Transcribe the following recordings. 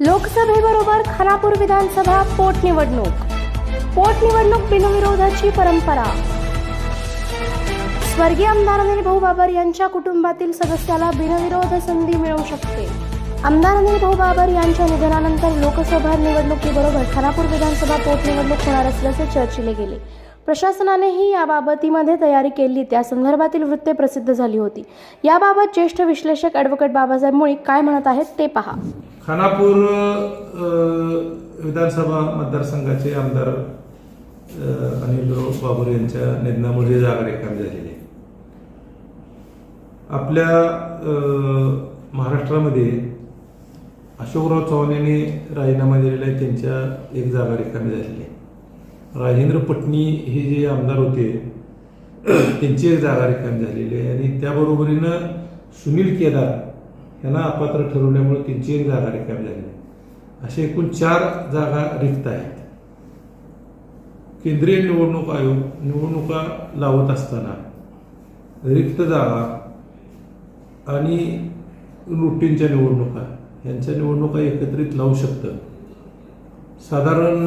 लोकसभेबरोबर खानापूर विधानसभा पोटनिवडणूक पोटनिवडणूक बिनविरोधाची परंपरा. स्वर्गीय आमदार अनिल भाऊ बाबर यांच्या कुटुंबातील सदस्याला बिनविरोध संधी मिळू शकते. आमदार अनिल भाऊ बाबर यांच्या निधनानंतर लोकसभा निवडणुकीबरोबर खानापूर विधानसभा पोटनिवडणूक होणार असल्याचे चर्चिले गेले. प्रशासनानेही या बाबतीमध्ये तयारी केली त्या संदर्भातील वृत्ते प्रसिद्ध झाली होती. याबाबत ज्येष्ठ विश्लेषक ॲडव्होकेट बाबासाहेब मुळी काय म्हणत आहेत ते पहा. खानापूर विधानसभा मतदारसंघाचे आमदार अनिलराव बाबूर यांच्या निधनामुळे जागा रिकामी झालेली आहे. आपल्या महाराष्ट्रामध्ये अशोकराव चव्हाण यांनी राजीनामा दिलेला आहे त्यांच्या एक जागा रिकामी झालेली आहे. राजेंद्र पटणी हे जे आमदार होते त्यांची एक जागा रिकामी झालेली आहे. आणि त्याबरोबरीनं सुनील केदार यांना अपात्र ठरवल्यामुळे त्यांची एक जागा रिकामी झाली. असे एकूण चार जागा रिक्त आहेत. केंद्रीय निवडणूक आयोग निवडणुका लावत असताना रिक्त जागा आणि रुटीनच्या निवडणुका यांच्या निवडणुका एकत्रित लावू शकतं. साधारण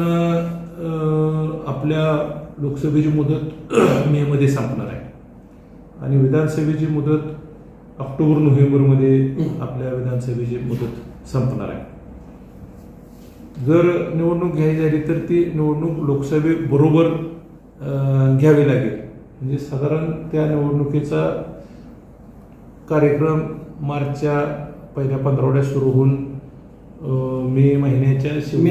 आपल्या लोकसभेची मुदत मेमध्ये संपणार आहे. आणि विधानसभेची मुदत ऑक्टोबर नोव्हेंबरमध्ये आपल्या विधानसभेची मुदत संपणार आहे. जर निवडणूक घ्यायची झाली तर ती निवडणूक लोकसभेबरोबर घ्यावी लागेल. म्हणजे साधारण त्या निवडणुकीचा कार्यक्रम मार्चच्या पहिल्या पंधरवड्यात सुरू होऊन मे महिन्याच्या शेवटी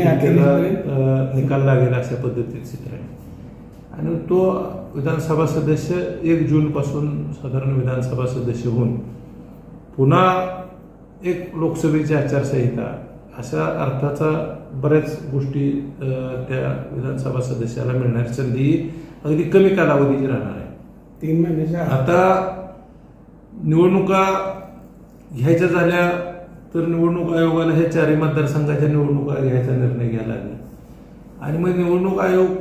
निकाल लागेल अशा पद्धतीचे चित्र आहे आणि तो विधानसभा सदस्य एक जून पासून साधारण विधानसभा सदस्य होऊन पुन्हा एक लोकसभेची आचारसंहिता अशा अर्थाचा बऱ्याच गोष्टी त्या विधानसभा सदस्याला मिळणारी संधी अगदी कमी कालावधीची राहणार आहे तीन महिन्याच्या आत. निवडणुका घ्यायच्या झाल्या तर निवडणूक आयोगाला हे चारही मतदारसंघाच्या निवडणुका घ्यायचा निर्णय घ्यायला लागला आणि मग निवडणूक आयोग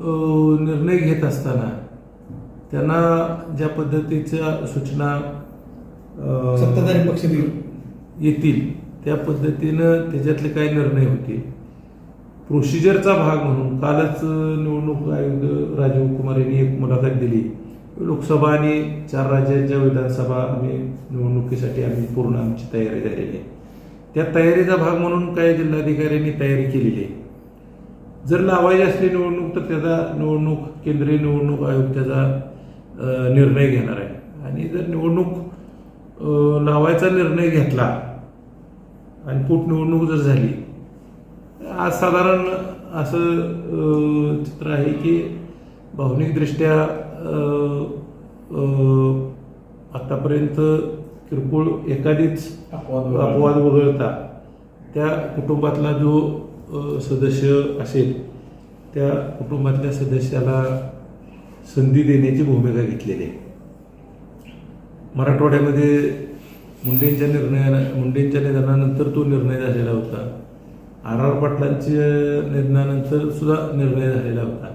निर्णय घेत असताना त्यांना ज्या पद्धतीच्या सूचना सत्ताधारी पक्ष येतील त्या पद्धतीनं त्याच्यातले काही निर्णय होते प्रोसिजरचा भाग म्हणून कालच निवडणूक आयुक्त राजीव कुमार यांनी एक मुलाखत दिली. लोकसभा आणि चार राज्यांच्या विधानसभा आम्ही निवडणुकीसाठी आम्ही पूर्ण आमची तयारी झालेली आहे. त्या तयारीचा भाग म्हणून काही जिल्हाधिकाऱ्यांनी तयारी केलेली आहे. जर लावायची असली निवडणूक तर त्याचा निवडणूक केंद्रीय निवडणूक आयोग त्याचा निर्णय घेणार आहे आणि जर निवडणूक लावायचा निर्णय घेतला आणि पोटनिवडणूक जर झाली आज साधारण असं चित्र आहे की भावनिकदृष्ट्या आतापर्यंत किरकोळ एखादीच अपवाद वगळता. अपवाद वगळता त्या कुटुंबातला जो सदस्य असेल त्या कुटुंबातल्या सदस्याला संधी देण्याची भूमिका घेतलेली आहे. मराठवाड्यामध्ये मुंडेंच्या निर्णयानं मुंडेंच्या निधनानंतर तो निर्णय झालेला होता. आर आर पाटलांच्या निधनानंतर सुद्धा निर्णय झालेला होता.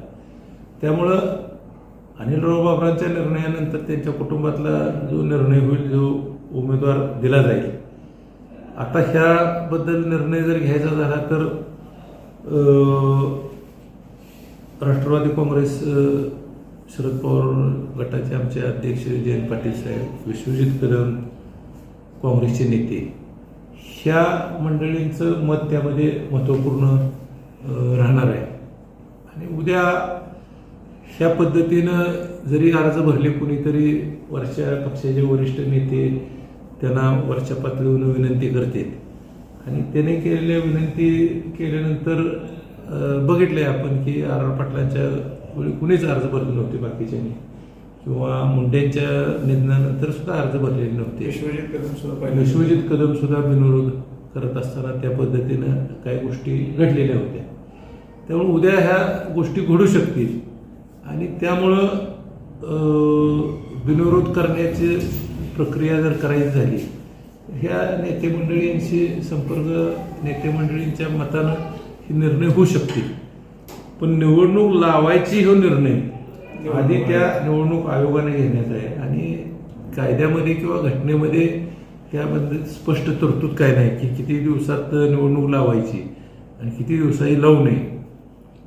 त्यामुळं अनिलराव बाबरांच्या निर्णयानंतर त्यांच्या कुटुंबातला जो निर्णय होईल जो उमेदवार दिला जाईल. आता ह्याबद्दल निर्णय जर घ्यायचा झाला तर राष्ट्रवादी काँग्रेस शरद पवार गटाचे आमचे अध्यक्ष जयंत पाटील साहेब विश्वजित कदम काँग्रेसचे नेते ह्या मंडळींचं मत त्यामध्ये महत्त्वपूर्ण राहणार आहे. आणि उद्या ह्या पद्धतीनं जरी अर्ज भरले कुणीतरी वरच्या पक्षाचे वरिष्ठ नेते त्यांना वरच्या पातळीवरून विनंती करतील. आणि त्याने केलेल्या विनंती केल्यानंतर अं, बघितलंय आपण की आर आर पाटलांच्या वेळी कुणीच अर्ज भरले नव्हते बाकीच्यांनी. किंवा मुंडेंच्या निधनानंतर सुद्धा अर्ज भरलेले नव्हते. विश्वजित कदम सुद्धा पहिले. विश्वजित कदम सुद्धा बिनविरोध करत असताना त्या पद्धतीनं काही गोष्टी घडलेल्या होत्या. त्यामुळे उद्या ह्या गोष्टी घडू शकतील. आणि त्यामुळं बिनविरोध करण्याची प्रक्रिया जर करायची झाली ह्या नेते मंडळींशी संपर्क नेते मंडळींच्या मतानं हे निर्णय होऊ शकतील. पण निवडणूक लावायची हो निर्णय आधी त्या निवडणूक आयोगाने घेण्यात आहे. आणि कायद्यामध्ये किंवा घटनेमध्ये त्यामध्ये स्पष्ट तरतूद काय नाही की किती दिवसात निवडणूक लावायची आणि किती दिवसाही लावू नये.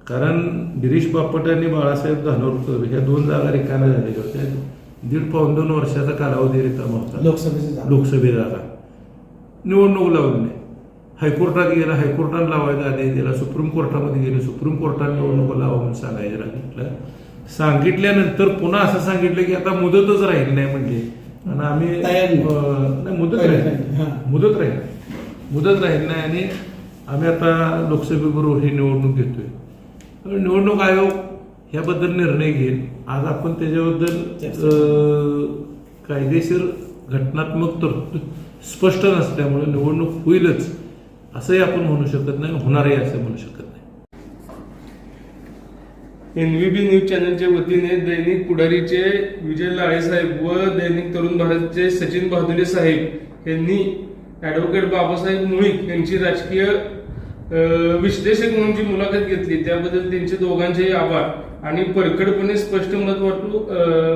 कारण गिरीश बापट आणि बाळासाहेब धानोरकर ह्या दोन जागा रिकाम्या झालेल्या होत्या. दीड पाऊन दोन वर्षाचा कालावधी रिकामा होता लोकसभेचे जागा. लोकसभे जागा निवडणूक लावली नाही. हायकोर्टात गेला हायकोर्टात लावायचा आदेश दिला सुप्रीम कोर्टामध्ये गेले सुप्रीम कोर्टात निवडणूक लावा म्हणून सांगायचं सांगितलं सांगितल्यानंतर पुन्हा असं सांगितलं की आता मुदतच राहील नाही म्हणजे. आणि आम्ही मुदत राहील. मुदत राहील. मुदत राहील नाही आणि आम्ही आता लोकसभेबरोबर ही निवडणूक घेतोय. निवडणूक आयोग ह्याबद्दल निर्णय घेईल. आज आपण त्याच्याबद्दल कायदेशीर घटनात्मक तरतूद स्पष्ट नसल्यामुळे निवडणूक होईलच असंही आपण म्हणू शकत नाही होणारही असं म्हणू शकत नाही. एनव्हीबी न्यूज चॅनलच्या वतीने दैनिक पुढारीचे विजय लाळे साहेब व दैनिक तरुण भारतचे सचिन बहादुरे साहेब यांनी ऍडव्होकेट बाबासाहेब मुळीक यांची राजकीय विश्लेषक म्हणून जी मुलाखत घेतली. त्याबद्दल त्यांचे दोघांचेही आभार. आणि परखडपणे स्पष्ट मत वाटू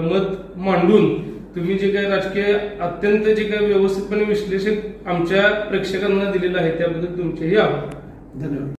मत मांडून तुम्ही जे काही राजकीय अत्यंत जे काही व्यवस्थितपणे विश्लेषक आमच्या प्रेक्षकांना दिलेलं आहे त्याबद्दल तुमचेही आभार. धन्यवाद.